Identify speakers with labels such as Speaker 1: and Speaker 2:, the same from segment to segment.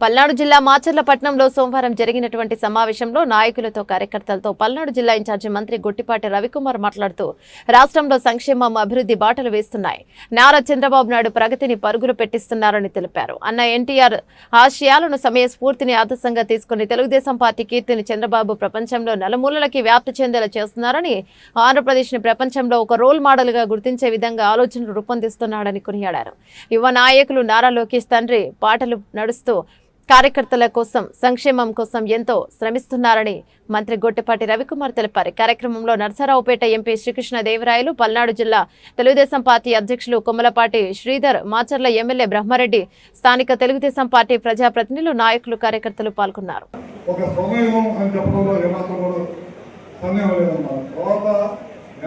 Speaker 1: పల్నాడు జిల్లా మాచర్లపట్నంలో సోమవారం జరిగినటువంటి సమావేశంలో నాయకులతో కార్యకర్తలతో పల్నాడు జిల్లా ఇన్ఛార్జి మంత్రి గుట్టిపాటి రవికుమార్ మాట్లాడుతూ రాష్ట్రంలో సంక్షేమం అభివృద్ధి బాటలు వేస్తున్నాయి. నారా చంద్రబాబు నాయుడు ప్రగతిని పరుగులు పెట్టిస్తున్నారని తెలిపారు. అన్న ఎన్టీఆర్ ఆశయాలను సమయ స్ఫూర్తిని ఆదర్శంగా తీసుకుని తెలుగుదేశం పార్టీ కీర్తిని చంద్రబాబు ప్రపంచంలో నలుమూలలకి వ్యాప్తి చెందేలా చేస్తున్నారని ఆంధ్రప్రదేశ్ని ప్రపంచంలో ఒక రోల్ మోడల్గా గుర్తించే విధంగా ఆలోచనలు రూపొందిస్తున్నాడని కొనియాడారు. యువ నాయకులు నారా లోకేష్ తండ్రి పాటలు నడుస్తూ కార్యకర్తల కోసం సంక్షేమం కోసం ఎంతో శ్రమిస్తున్నారని మంత్రి గొట్టిపాటి రవికుమార్ తెలిపారు. కార్యక్రమంలో నరసరావుపేట ఎంపీ శ్రీకృష్ణదేవరాయలు పల్నాడు జిల్లా తెలుగుదేశం పార్టీ అధ్యక్షులు కొమ్మలపాటి శ్రీధర్ మాచర్ల ఎమ్మెల్యే బ్రహ్మారెడ్డి స్థానిక తెలుగుదేశం పార్టీ ప్రజాప్రతినిధులు నాయకులు కార్యకర్తలు పాల్గొన్నారు.
Speaker 2: కూడా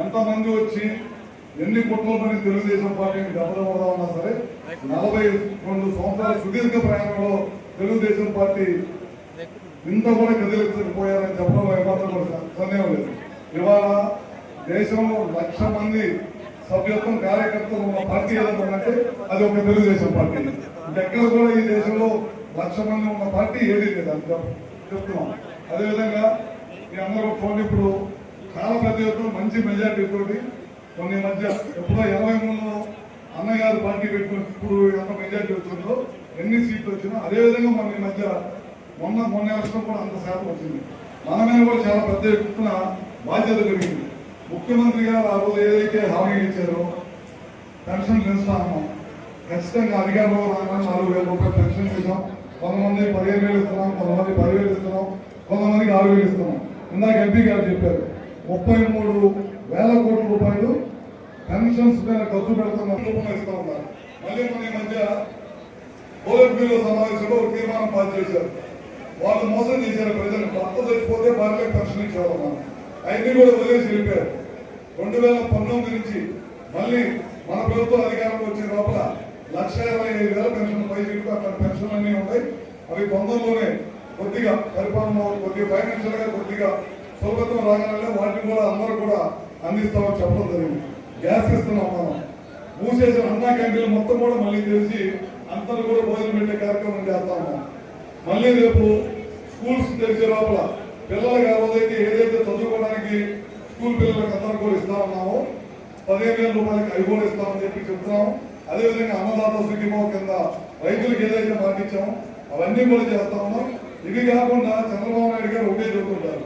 Speaker 2: ఎంతమంది వచ్చి ఎన్ని తెలుగుదేశం పార్టీని సరే నలభై రెండు సంవత్సరాల సుదీర్ఘ ప్రయాణంలో తెలుగుదేశం పార్టీ ఇంత కూడా కదిలించకపోయారని చెప్పడం ఏమాత్రం కూడా సందేహం లేదు. ఇవాళ దేశంలో లక్ష మంది సభ్యత్వం కార్యకర్తలు ఉన్న పార్టీ ఏదంటే అది ఒక తెలుగుదేశం పార్టీ. ఎక్కడ కూడా ఈ దేశంలో లక్ష మంది ఉన్న పార్టీ ఏది లేదు అని చెప్తున్నాం. అదేవిధంగా మీ అందరూ ఫోన్ ఇప్పుడు చాలా ప్రతి మంచి మెజార్టీ తోటి కొన్ని మధ్య ఎప్పుడో ఇరవై మూడులో అన్నగారు పార్టీ పెట్టుకుని ఇప్పుడు ఎంత మెజార్టీ వచ్చిందో ఎన్ని సీట్లు వచ్చినా అదేవిధంగా మన ఈ మధ్య మొన్న మొన్న ఎలక్షన్ కూడా అంత శాతం వచ్చింది. మన మీద కూడా చాలా పెద్ద ఎత్తున బాధ్యత పెరిగింది ముఖ్యమంత్రి గారు ఆ రోజు ఏదైతే హామీ ఇచ్చారో పెన్షన్ పెంచుతాము ఖచ్చితంగా అధికారంలో రాగానే నాలుగు వేల రూపాయలు పెన్షన్ ఇస్తాం. కొంతమంది పదిహేను వేలు ఇస్తున్నాం కొంతమంది పదివేలు ఇస్తున్నాం కొంతమందికి ఆరు వేలు ఇస్తున్నాం. ఇందాక ఎంపీ గారు చెప్పారు ముప్పై మూడు వేల కోట్ల రూపాయలు పెన్షన్స్ పైన ఖర్చు పెడుతున్న ఇస్తా ఉన్నారు. మళ్ళీ ఓఎంపీలో సమావేశంలో ఒక తీర్మానం పాస్ చేశారు. వాళ్ళు మోసం చేశారు ప్రజలు. భర్త చచ్చిపోతే భార్య పెన్షన్ ఇచ్చేవాళ్ళం మనం. అవన్నీ కూడా వదిలేసి వెళ్ళిపోయారు. రెండు వేల పంతొమ్మిది నుంచి మళ్ళీ మన ప్రభుత్వం అధికారంలో వచ్చిన లోపల లక్ష ఇరవై ఐదు వేల పెన్షన్ పై సీట్లు అక్కడ పెన్షన్ అన్నీ ఉంటాయి అవి పొందంలోనే కొద్దిగా పరిపాలన కొద్దిగా ఫైనాన్షియల్గా కొద్దిగా సౌకర్యం రాగానే వాటిని కూడా అందరూ కూడా అందిస్తామని చెప్పడం జరిగింది. గ్యాస్ ఇస్తున్నాం మనం మూసేసిన అన్నా క్యాంటీన్లు మొత్తం కూడా మళ్ళీ తెలిసి అందరూ కూడా భోజనం పెట్టే కార్యక్రమం చేస్తా ఉన్నాం. మళ్ళీ రేపు స్కూల్స్ తెరిచే లోపల పిల్లలకి ఆ రోజైతే ఏదైతే చదువుకోవడానికి స్కూల్ పిల్లలకు అందరూ కూడా ఇస్తా ఉన్నామో పదిహేను వేల రూపాయలకి అవి కూడా ఇస్తామని చెప్పి చెప్తున్నాము. అదేవిధంగా అన్నదాత సుఖీమో కింద రైతులకు ఏదైతే మాటిచ్చామో అవన్నీ కూడా చేస్తా ఉన్నాం. ఇవి కాకుండా చంద్రబాబు నాయుడు గారు ఒకటే చెబుతుంటారు